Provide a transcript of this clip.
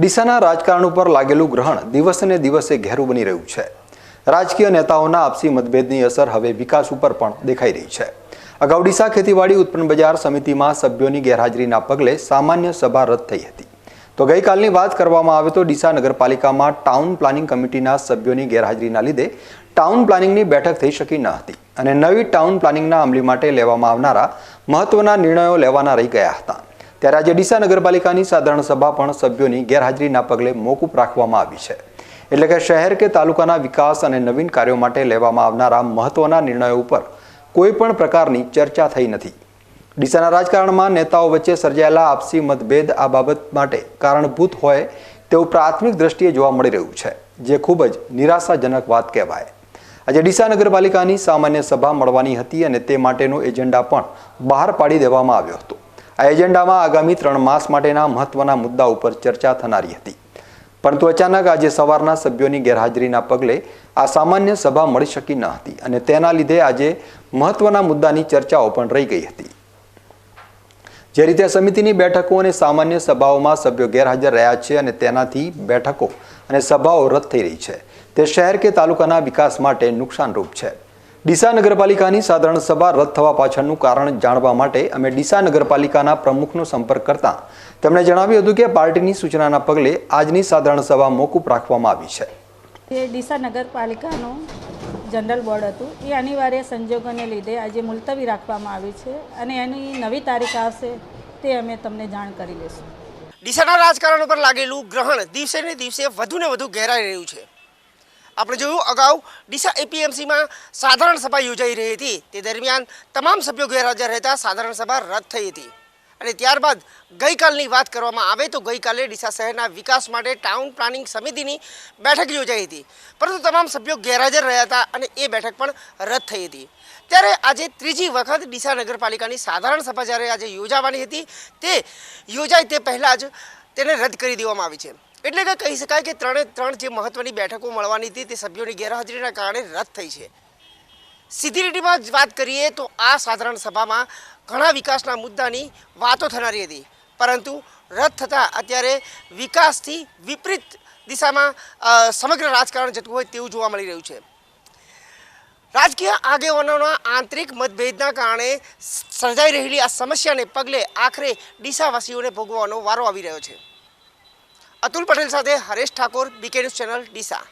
ડીસાના રાજકારણ ઉપર લાગેલું ગ્રહણ દિવસે દિવસે ઘેરું બની રહ્યું છે. રાજકીય નેતાઓના આપસી મતભેદની અસર હવે વિકાસ ઉપર પણ દેખાઈ રહી છે. અગાઉ ડીસા ખેતીવાડી ઉત્પન્ન બજાર સમિતિમાં સભ્યોની ગેરહાજરીના પગલે સામાન્ય સભા રદ થઈ હતી. તો ગઈકાલની વાત કરવામાં આવે તો ડીસા નગરપાલિકામાં ટાઉન પ્લાનિંગ કમિટીના સભ્યોની ગેરહાજરીના લીધે ટાઉન પ્લાનિંગની બેઠક થઈ શકી ન હતી અને નવી ટાઉન પ્લાનિંગના અમલી માટે લેવામાં આવનારા મહત્વના નિર્ણયો લેવાના રહી ગયા હતા. ત્યારે આજે ડીસા નગરપાલિકાની સાધારણ સભા પણ સભ્યોની ગેરહાજરીના પગલે મોકૂફ રાખવામાં આવી છે. એટલે કે શહેર કે તાલુકાના વિકાસ અને નવીન કાર્યો માટે લેવામાં આવનારા મહત્વના નિર્ણયો ઉપર કોઈ પણ પ્રકારની ચર્ચા થઈ નથી. ડીસાના રાજકારણમાં નેતાઓ વચ્ચે સર્જાયેલા આપસી મતભેદ આ બાબત માટે કારણભૂત હોય તેવું પ્રાથમિક દ્રષ્ટિએ જોવા મળી રહ્યું છે, જે ખૂબ જ નિરાશાજનક વાત કહેવાય. આજે ડીસા નગરપાલિકાની સામાન્ય સભા મળવાની હતી અને તે માટેનો એજન્ડા પણ બહાર પાડી દેવામાં આવ્યો હતો. આ એજન્ડામાં આગામી ત્રણ માસ માટેના મહત્વના મુદ્દા ઉપર ચર્ચા થનારી હતી. પરંતુ અચાનક આજે સવારના સભ્યોની ગેરહાજરીના પગલે આ સામાન્ય સભા મળી શકી ન હતી અને તેના લીધે આજે મહત્વના મુદ્દાની ચર્ચાઓ પણ રહી ગઈ હતી. જે રીતે સમિતિની બેઠકો અને સામાન્ય સભાઓમાં સભ્યો ગેરહાજર રહ્યા છે અને તેનાથી બેઠકો અને સભાઓ રદ થઈ રહી છે, તે શહેર કે તાલુકાના વિકાસ માટે નુકસાનરૂપ છે. ડીસા નગરપાલિકાની સાધારણ સભા રદ થવા પાછળનું કારણ જાણવા માટે અમે ડીસા નગરપાલિકાના પ્રમુખનો સંપર્ક કરતા તેમણે જણાવ્યું હતું કે પાર્ટીની સૂચનાના પગલે આજની સાધારણ સભા મોકૂફ રાખવામાં આવી છે. એ ડીસા નગરપાલિકાનું જનરલ બોર્ડ હતું એ અનિવાર્ય સંજોગોને લીધે આજે મુલતવી રાખવામાં આવી છે અને એની નવી તારીખ આવશે તે અમે તમને જાણ કરી લઈશું. ડીસાના રાજકારણ ઉપર લાગેલું ગ્રહણ દિવસે ને દિવસે વધુ ને વધુ ઘેરાઈ રહ્યું છે. આપણે જોયું અગાઉ ડીસા એપીએમસીમાં સાધારણ સભા યોજાઈ રહી હતી. તે દરમિયાન તમામ સભ્યો ગેરહાજર રહેતા સાધારણ સભા રદ થઈ હતી. અને ત્યારબાદ ગઈકાલની વાત કરવામાં આવે તો ગઈકાલે ડીસા શહેરના વિકાસ માટે ટાઉન પ્લાનિંગ સમિતિની બેઠક યોજાઈ હતી. પરંતુ તમામ સભ્યો ગેરહાજર રહ્યા હતા અને એ બેઠક પણ રદ થઈ હતી. ત્યારે આજે ત્રીજી વખત ડીસા નગરપાલિકાની સાધારણ સભા જ્યારે આજે યોજાવાની હતી, તે યોજાય તે પહેલાં જ તેને રદ કરી દેવામાં આવી છે. એટલે કે કહી શકાય કે ત્રણે ત્રણ જે મહત્વની બેઠકો મળવાની હતી તે સભ્યોની ગેરહાજરીના કારણે રદ થઈ છે. સીધી લીટીમાં વાત કરીએ તો આ સાધારણ સભામાં ઘણા વિકાસના મુદ્દાની વાતો થનારી હતી. પરંતુ રદ થતાં અત્યારે વિકાસથી વિપરીત દિશામાં સમગ્ર રાજકારણ જતું હોય તેવું જોવા મળી રહ્યું છે. રાજકીય આગેવાનોના આંતરિક મતભેદના કારણે સર્જાઈ રહેલી આ સમસ્યાને પગલે આખરે ડીસાવાસીઓને ભોગવવાનો વારો આવી રહ્યો છે. અતુલ પટેલ સાથે Haresh Thakor BK news channel Deesa.